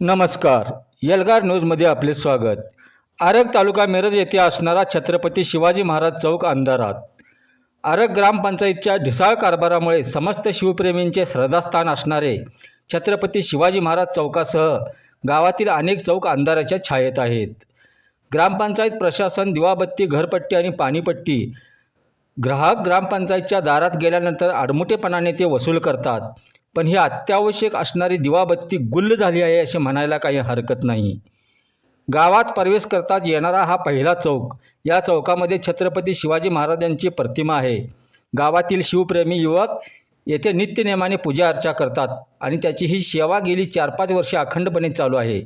नमस्कार. यलगार न्यूजमध्ये आपले स्वागत. आरग तालुका मिरज येथे असणारा छत्रपती शिवाजी महाराज चौक अंधारात. आरग ग्रामपंचायतच्या ढिसाळ कारभारामुळे समस्त शिवप्रेमींचे श्रद्धास्थान असणारे छत्रपती शिवाजी महाराज चौकासह गावातील अनेक चौक अंधाराच्या छायेत आहेत. ग्रामपंचायत प्रशासन दिवाबत्ती घरपट्टी आणि पाणीपट्टी ग्राहक ग्रामपंचायतच्या दारात गेल्यानंतर आडमुठेपणाने ते वसूल करतात. पण ही अत्यावश्यक असणारी दिवाबत्ती गुल्ल झाली आहे असे म्हणायला काही हरकत नाही. गावात प्रवेश करताच येणारा हा पहिला चौक. या चौकामध्ये छत्रपती शिवाजी महाराजांची प्रतिमा आहे. गावातील शिवप्रेमी युवक येथे नित्यनेमाने पूजा अर्चा करतात आणि त्याची ही सेवा गेली चार पाच वर्षे अखंडपणे चालू आहे.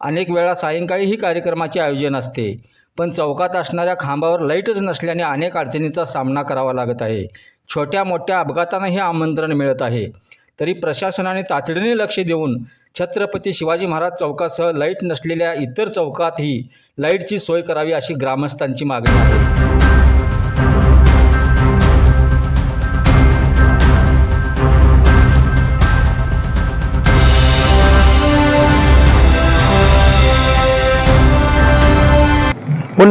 अनेक वेळा सायंकाळी ही कार्यक्रमाचे आयोजन असते. पण चौकात असणाऱ्या खांबावर लाईटच नसल्याने अनेक अडचणीचा सामना करावा लागत आहे. छोट्या मोठ्या अपघातांनाही आमंत्रण मिळत आहे. तरी प्रशासनाने तातडीने लक्ष देऊन छत्रपती शिवाजी महाराज चौकासह लाइट नसलेल्या इतर चौकातही लाईटची सोय करावी अशी ग्रामस्थांची मागणी आहे.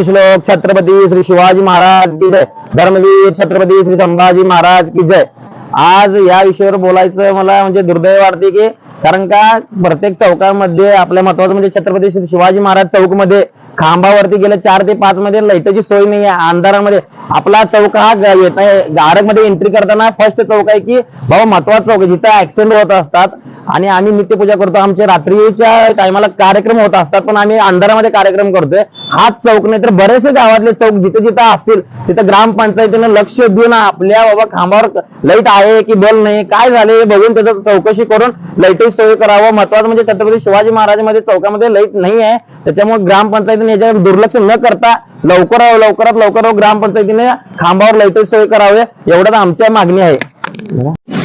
श्लोक छत्रपती श्री शिवाजी महाराज की जय. धर्मवीर छत्रपती श्री संभाजी महाराज की जय. आज या विषयावर बोलायचं मला म्हणजे दुर्दैव वाटते की कारण का प्रत्येक चौकामध्ये आपल्या महत्वाचं म्हणजे छत्रपती शिवाजी महाराज चौकमध्ये खांबावरती गेले चार ते पाच मध्ये लाईटची सोय नाही आहे अंधारामध्ये आपला चौक हा येत आहे गारकमध्ये एंट्री करताना फर्स्ट चौक आहे की बाबा महत्त्वाचा चौक आहे. जिथे ऍक्सिडेंट होत असतात आणि आम्ही नित्यपूजा करतो. आमच्या रात्रीच्या टायमाला कार्यक्रम होत असतात पण आम्ही अंधारामध्ये कार्यक्रम करतोय. हाच चौक नाही तर बरेचसे गावातले चौक जिथे जिथं असतील तिथं ग्रामपंचायतीनं लक्ष देऊन आपल्या बाबा खांबावर लाइट आहे की बल नाही काय झाले हे बघून त्याचं चौकशी करून लाईटची सोय करावं. महत्वाचं म्हणजे छत्रपती शिवाजी महाराजमध्ये चौकामध्ये लाइट नाही आहे त्याच्यामुळे ग्रामपंचायतीने याच्यावर दुर्लक्ष न करता लवकर लवकरात लवकर ग्रामपंचायतीने खांबावर लाइट सोय करावी एवढंच आमच्या मागणी आहे.